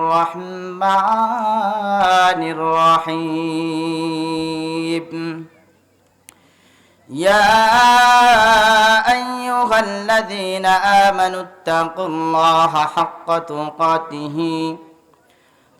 الرحمن الرحيم. يا أيها الذين آمنوا اتقوا الله حق تقاته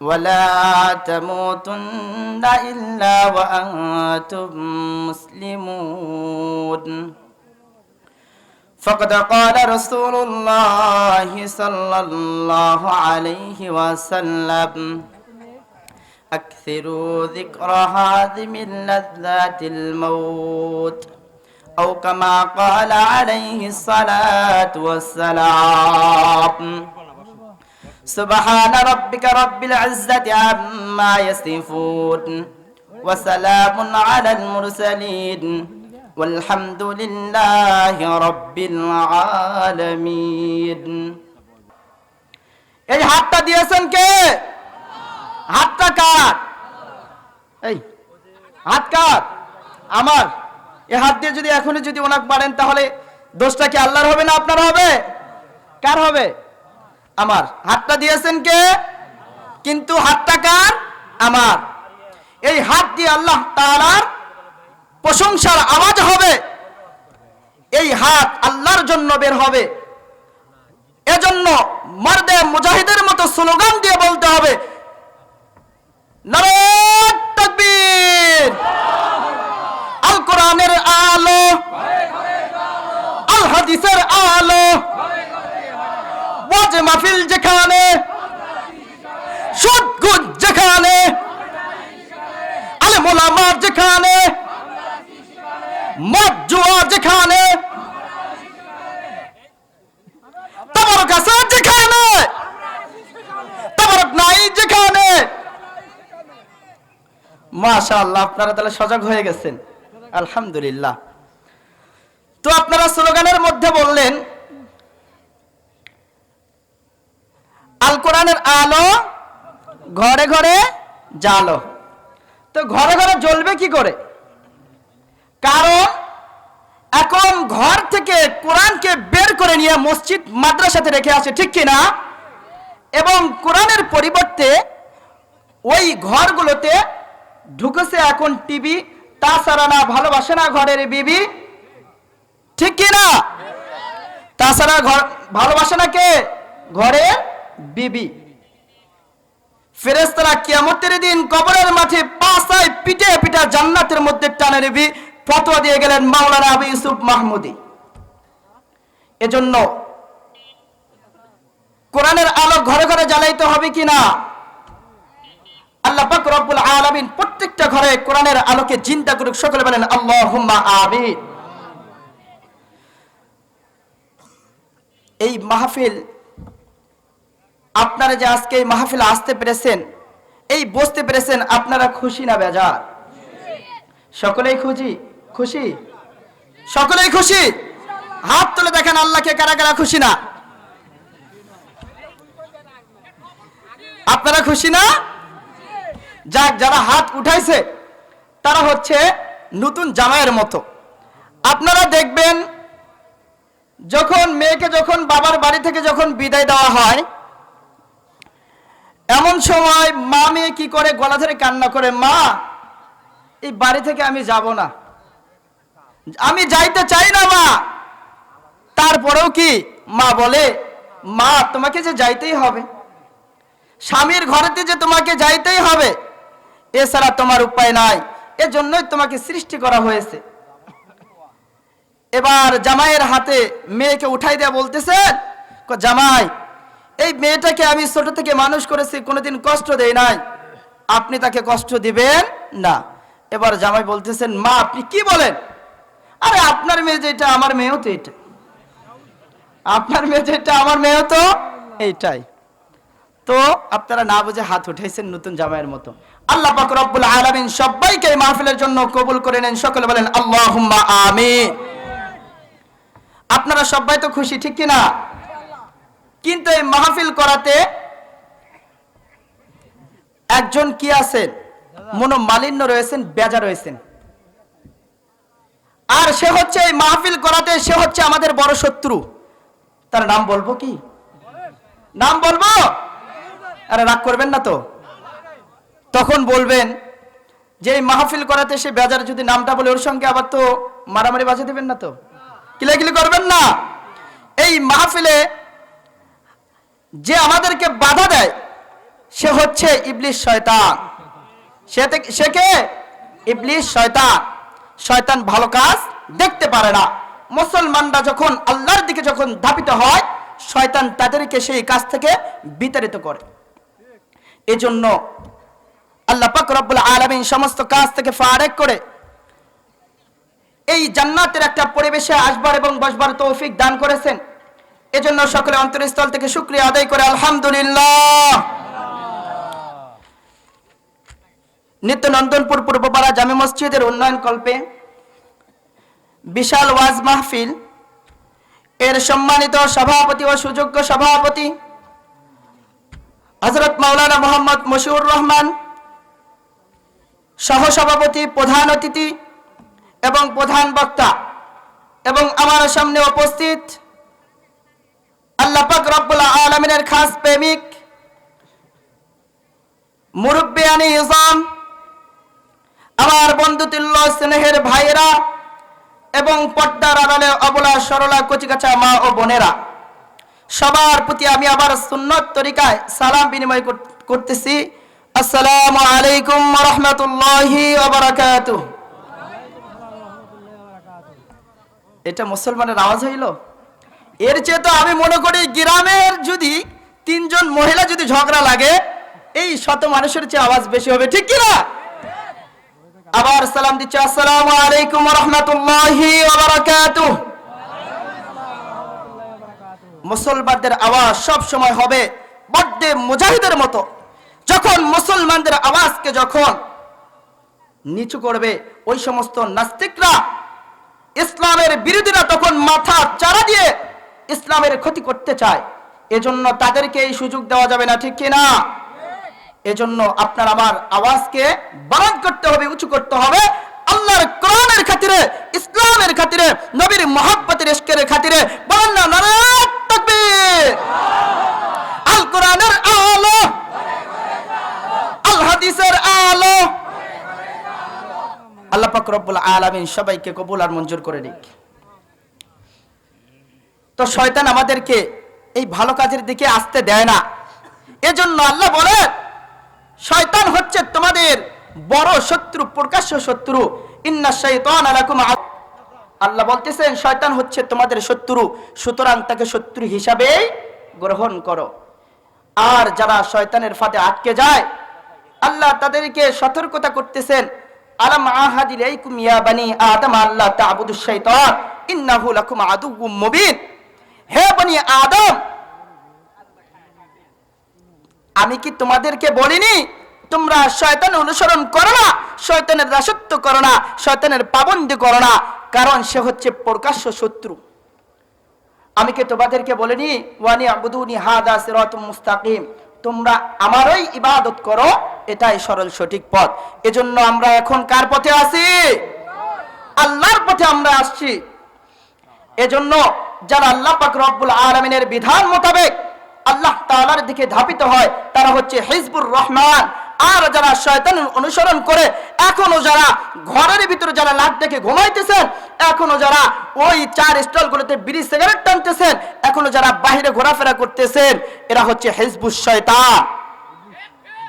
ولا تموتن إلا وأنتم مسلمون. فقد قال رسول الله صلى الله عليه وسلم أكثروا ذكر من لذات الموت أو كما قال عليه الصلاة والسلام. سبحان ربك رب العزة عما يصفون وسلام على المرسلين. والحمد لله رب العالمين এই হাতটা দিয়েছেন কে হাতটা কার এই হাত কার আমার এই হাত দিয়ে যদি এখনই যদি ওনাকে পারেন তাহলে দোষটা কি আল্লাহর হবে না আপনার হবে কার হবে আমার হাতটা দিয়েছেন কে কিন্তু হাতটা কার আমার এই হাত দিয়ে আল্লাহ তাআলার প্রশংসার আওয়াজ হবে। এই হাত আল্লাহর জন্য বের হবে। এজন্য মর্দে মুজাহিদের মতো স্লোগান দিয়ে বলতে হবে আল কোরআনের আলো, আল হাদিসের আলো, ওয়াজ মাহফিল যেখানে সুদ যেখানে, আলেম ওলামা যেখানে মদ জুয়া যেখানে তাবারক আছে যেখানে তাবারক নাই যেখানে। মাশাআল্লাহ, আপনারা তাহলে সজাগ হয়ে গেছেন। আলহামদুলিল্লাহ। তো আপনারা স্লোগানের মধ্যে বললেন, আল কোরআনের আলো ঘরে ঘরে জালো তো ঘরে ঘরে জ্বলবে কি করে? কারণ এখন ঘর থেকে কোরআনকে বের করে নিয়ে মসজিদ, মাদ্রাসাতে রেখে আসে ঠিক কিনা? এবং কোরআনের পরিবর্তে ওই ঘরগুলোতে ঢুকেছে এখন টিভি, তাছাড়া না ভালোবাসে না ঘরের বিবি, ঠিক কিনা? তাছাড়া ঘর, ভালোবাসে না কে? ঘরের বিবি। ফেরেস্তারা কিয়ামতের দিন কবরের মাঠে পাশায় পিটে পিটা জান্নাতের মধ্যে টানে নিবি। ফতোয়া দিয়ে গেলেন মাওলানা আবু ইউসুফ মাহমুদি। এজন্য কোরআনের আলো ঘরে ঘরে জ্বালাইতে হবে কিনা আল্লাহ প্রত্যেকটা ঘরে কোরআনের আলোকে চিন্তা করুক। সকলে বলেন এই মাহফিল, আপনারা যে আজকে এই মাহফিলে আসতে পেরেছেন, এই বসতে পেরেছেন, আপনারা খুশি না বেজার? সকলেই খুশি? খুশি? সকলেই খুশি? হাত তুলে দেখেন আল্লাহকে কারা কারা খুশি না। আপনারা খুশি না? যাক, যারা হাত উঠাইছে, তারা হচ্ছে নতুন জামাইয়ের মতো। আপনারা দেখবেন, যখন মেয়েকে যখন বাবার বাড়ি থেকে যখন বিদায় দেওয়া হয়, এমন সময় মা মেয়ে কি করে, গলা ধরে কান্না করে, মা, এই বাড়ি থেকে আমি যাব না। আমি যাইতে চাই না, মা। তারপরেও কি মা বলে, মা, তোমাকে যে যাইতেই হবে, স্বামীর ঘরেতে যে তোমাকে যাইতেই হবে, এছাড়া তোমার উপায় নাই। এজন্যই তোমাকে সৃষ্টি করা হয়েছে। এবার জামাইয়ের হাতে মেয়েকে উঠাই দেয়া বলতেছেন জামাই, এই মেয়েটাকে আমি ছোট থেকে মানুষ করেছি, কোনোদিন কষ্ট দেই নাই। আপনি তাকে কষ্ট দিবেন না। এবার জামাই বলতেছেন, মা, আপনি কি বলেন? আরে আপনার মেয়ে যেটা, আমার মেয়েও তো এটা আপনার মেয়ে যেটা, আমার মেয়েও তো এইটাই। তো আপনারা না বুঝে হাত উঠাইছেন নতুন জামাইয়ের মতো। আল্লাহ পাক রব্বুল আলামিন সবাইকে এই মাহফিলের জন্য কবুল করে নেন। সকলে বলেন, আল্লাহুম্মা আমিন। আপনারা সবাই তো খুশি, ঠিক কি না কিন্তু এই মাহফিল করাতে একজন কি আছেন? মনোমালিন্য রয়েছেন বেজা রয়েছেন। আর সে হচ্ছে এই মাহফিল করাতে সে হচ্ছে আমাদের বড় শত্রু। তার নাম বলব কি? নাম বলব? আরে রাগ করবেন না তো। তখন বলবেন যে এই মাহফিল করাতে সে বেজার, যদি নামটা বলে ওর সঙ্গে আবার তো মারামারি বাজে দেবেন না তো। কিলাকিলি করবেন না। এই মাহফিলে যে আমাদেরকে বাধা দেয়, সে হচ্ছে ইবলিশ শয়তান। সে কে? ইবলিশ শয়তান। শয়তান ভালো কাজ দেখতে পারে না। মুসলমানরা যখন আল্লাহর দিকে যখন ধাপিত হয়, শয়তান তাদেরকে সেই কাজ থেকে বিতাড়িত করে। এজন্য আল্লাহ পাক রব্বুল আলামিন সমস্ত কাজ থেকে ফারেক করে এই জান্নাতের একটা পরিবেশে আসবার এবং বসবার তৌফিক দান করেছেন। এজন্য সকলে অন্তরস্থল থেকে শুক্রিয়া আদায় করে আলহামদুলিল্লাহ। নিত্য নন্দনপুর পূর্বপাড়া জামে মসজিদের উন্নয়ন কল্পে বিশাল ওয়াজ মাহফিল। এর সম্মানিত সভাপতি ও সুযোগ্য সভাপতি হজরত মাওলানা মোহাম্মদ মশিউর রহমান, সহসভাপতি প্রধান অতিথি এবং প্রধান বক্তা এবং আমার সামনে উপস্থিত আল্লাহ পাক রব্বুল আলমিনের খাস প্রেমিক মুরব্বিয়ানি ইসলাম আমার বন্ধুতুল্য স্নেহের ভাইয়েরা এবং পর্দার আড়ালে অবলা সরলা কচিকাচা মা ও বোনেরা, সবার প্রতি আমি আবার সুন্নত তরিকায় সালাম বিনিময় করতেছি। আসসালামু আলাইকুম রহমতুল্লাহি এটা মুসলমানের আওয়াজ হইল? এর চেয়ে তো আমি মনে করি গ্রামের যদি তিনজন মহিলা যদি ঝগড়া লাগে, এই শত মানুষের চেয়ে আওয়াজ বেশি হবে, ঠিক কিনা? আবার সালাম দিচ্ছি, আসসালামু আলাইকুম রহমতুল্লাহি মুসলমানদের আওয়াজ সব সময় হবে বড্ডে মুজাহিদের মতো। যখন মুসলমানদের আওয়াজকে যখন নিচু করবে ওই সমস্ত নাস্তিকরা, ইসলামের বিরোধীরা তখন মাথা চারা দিয়ে ইসলামের ক্ষতি করতে চায়। এজন্য তাদেরকে এই সুযোগ দেওয়া যাবে না, ঠিক কিনা? এজন্য আপনার আমার আওয়াজকে বারাদ করতে হবে, উঁচু করতে হবে। আল্লাহর কোরআনের খাতিরে, ইসলামের খাতিরে, নবীর মোহাব্বতের ইশকের খাতিরে বলেন না নারায়ণ আল কোরআনের আলো, আল হাদিসের আলো। আল্লাহ পাক রব্বুল আলামিন সবাইকে কবুল আর মঞ্জুর করে নিক। তো শয়তান আমাদেরকে এই ভালো কাজের দিকে আসতে দেয় না। এজন্য আল্লাহ বলেন শয়তান হচ্ছে তোমাদের বড় শত্রু, প্রকাশ্য শত্রু। ইন্না আদ- আল্লাহ বলতেছেন, শয়তান হচ্ছে তোমাদের শত্রু। সুতরাং তাকে শত্রু হিসাবেই গ্রহণ করো। আর যারা শয়তানের ফাঁদে আটকে যায়, আল্লাহ তাদেরকে সতর্কতা করতেছেন। আলাম আহাদি লাইকুম ইয়া বানি আদম আল্লাহ তা'বুদুশ শাইতান ইন্নাহু লাকুম আদুউম মুবিন। হে বনি আদম আমি কি তোমাদেরকে বলিনি? তোমরা শয়তান অনুসরণ করো না, শয়তানের দাসত্ব করো না, শয়তানের পাবন্দি করো না, কারণ সে হচ্ছে প্রকাশ্য শত্রু। আমি কি তোমাদেরকে বলিনি? ওয়ানি আবুদুনি হাদা সিরাতুম মুস্তাকিম। তোমরা আমারই ইবাদত করো, এটাই সরল সঠিক পথ। এজন্য আমরা এখন কার পথে আছি? আল্লাহর পথে আমরা আসছি। এজন্য যারা আল্লাহ পাক রব্বুল আলামিনের বিধান মোতাবেক আল্লাহ তাআলার দিকে ধাপিত হয়, তারা হচ্ছে হিজবুর রহমান। আর যারা শয়তানের অনুসরণ করে, এখনও যারা ঘরের ভিতরে যারা লাট ডেকে ঘুমাইতেছেন, এখনও যারা ওই চার স্টলগুলোতে বিড়ি, সিগারেট টানতেছেন, এখনও যারা বাইরে ঘোরাফেরা করতেছেন, এরা হচ্ছে হিজবুস শয়তান।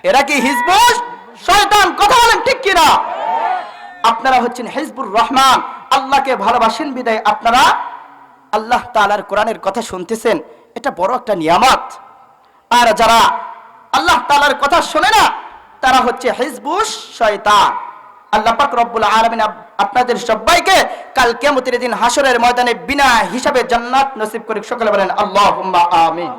এরা কি হিজবুস শয়তান? কথা বলেন ঠিক কিনা? আপনারা হচ্ছেন হিজবুর রহমান। আল্লাহকে ভালোবাসেন বিদায়। আপনারা আল্লাহ তাআলার কোরআনের কথা শুনতেছেন। এটা বড় একটা নিয়ামত। আর যারা আল্লাহ তালার কথা শোনে না, তারা হচ্ছে হিজবুস শয়তান। আল্লাহ পাক রব্বুল আলমিন আপনাদের সবাইকে কাল কেমতির দিন হাসরের ময়দানে বিনা হিসাবে জান্নাত নসিব করে সকলে বলেন আল্লাহ আমিন।